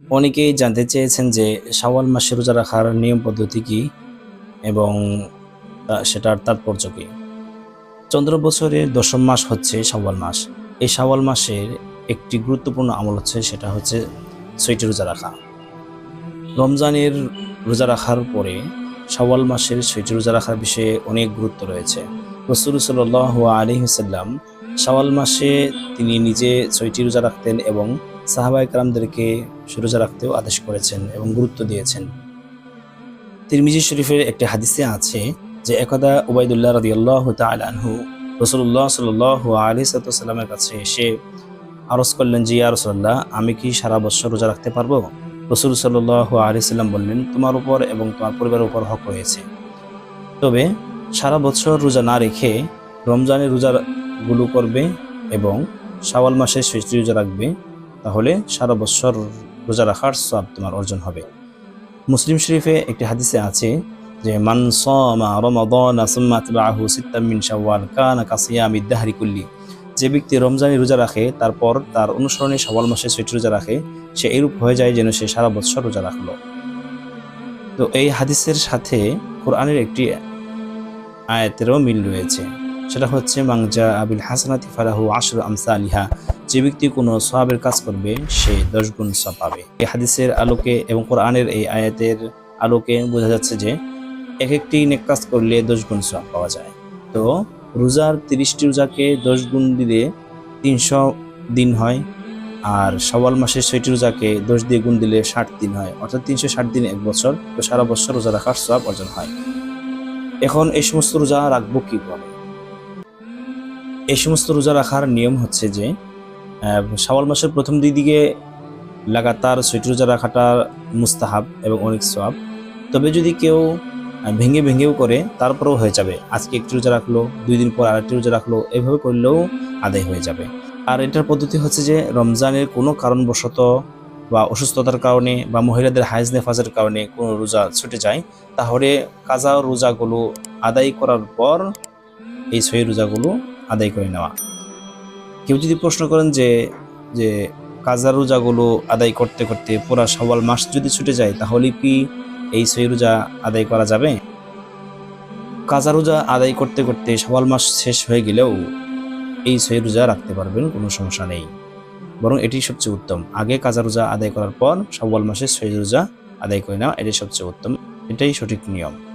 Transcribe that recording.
অনেকেই জানতে চেয়েছেন যে শাওয়াল মাসে রোজা রাখার নিয়ম পদ্ধতি কি এবং সেটার তাৎপর্য কি? চন্দ্র বছরের দশম মাস হচ্ছে শাওয়াল মাস। এই শাওয়াল মাসের একটি গুরুত্বপূর্ণ আমল হচ্ছে সেটা হচ্ছে ছয়টি রোজা রাখা। রমজানের রোজা রাখার পরে শাওয়াল মাসের ছয়টি রোজা রাখার বিষয়ে অনেক গুরুত্ব রয়েছে। রসুল সাল্লাহ আলী হুসাল্লাম শাওয়াল মাসে তিনি নিজে ছয়টি রোজা রাখতেন এবং সাহাবা একরামদেরকে রোজা রাখতেও আদেশ করেছেন এবং গুরুত্ব দিয়েছেন। তিরমিজি শরীফের একটি হাদিসে আছে যে একদা উবাইদুল্লাহ রাদিয়াল্লাহু তাআলা আনহু রসুল্লাহ সাল্লাহ আলী সাল্লামের কাছে এসে আরজ করলেন যে, ইয়া রসুল্লাহ আমি কি সারা বছর রোজা রাখতে পারব? রসুল সাল্লাহ আলী সাল্লাম বললেন, তোমার উপর এবং তোমার পরিবারের উপর হক রয়েছে। তবে সারা বছর রোজা না রেখে রমজানের রোজাগুলো করবে এবং শাওয়াল মাসে শেষটি রোজা রাখবে, তাহলে সারা বছর রোজা রাখার সব তোমার অর্জন হবে। মুসলিম শরীফে একটি হাদিসে আছে যে, মান যে ব্যক্তি রমজানে রোজা রাখে, তারপর তার অনুসরণে শাওয়াল মাসে ছয়টি রোজা রাখে, সে এরূপ হয়ে যায় যেন সে সারা বছর রোজা রাখল। তো এই হাদিসের সাথে কোরআনের একটি আয়াতেরও মিল রয়েছে। সেটা হচ্ছে মাংজা আবিল হাসানাতি ফালাহু আশর আমসা আলিহা যে ব্যক্তি কোনো সহাবের কাজ করবে, সে দশ গুণ সব পাবে। এই হাদিসের আলোকে এবং কোরআনের এই আয়াতের আলোকে বোঝা যাচ্ছে যে এক একটি নেক কাজ করলে দশ গুণ সব পাওয়া যায়। তো রোজার তিরিশটি রোজাকে দশ গুণ দিলে তিনশো দিন হয়, আর সওয়াল মাসের ছয়টি রোজাকে দশ দিয়ে গুণ দিলে ষাট দিন হয়, অর্থাৎ তিনশো ষাট দিন এক বছর, তো সারা বছর রোজা রাখার সব অর্জন হয়। এখন এই সমস্ত রোজা রাখব কীভাবে? এই সমস্ত রোজা রাখার নিয়ম হচ্ছে যে শাওয়াল মাসের প্রথম দুই দিকে লাগাতার ছয়টি রোজা রাখাটা মুস্তাহাব এবং অনেক সব তবে যদি কেউ ভেঙে ভেঙেও করে, তারপরেও হয়ে যাবে। আজকে একটি রোজা রাখল, দুই দিন পর আরেকটি রোজা রাখল, এভাবে করলেও আদায় হয়ে যাবে। আর এটার পদ্ধতি হচ্ছে যে, রমজানের কোনো কারণবশত বা অসুস্থতার কারণে বা মহিলাদের হাইজ নেফাজের কারণে কোনো রোজা ছুটে যায়, তাহলে কাজা রোজাগুলো আদায় করার পর এই ছয় রোজাগুলো আদায় করে নেওয়া। কেউ যদি প্রশ্ন করেন যে যে কাজা রোজাগুলো আদায় করতে করতে পুরা সওয়াল মাস যদি ছুটে যায়, তাহলে কি এই ছয় রোজা আদায় করা যাবে? কাজা রোজা আদায় করতে করতে সওয়াল মাস শেষ হয়ে গেলেও এই ছয় রোজা রাখতে পারবেন, কোনো সমস্যা নেই। বরং এটি সবচেয়ে উত্তম। আগে কাজা রোজা আদায় করার পর সওয়াল মাসে ছয় রোজা আদায় করে নেওয়া এটাই সবচেয়ে উত্তম। এটাই সঠিক নিয়ম।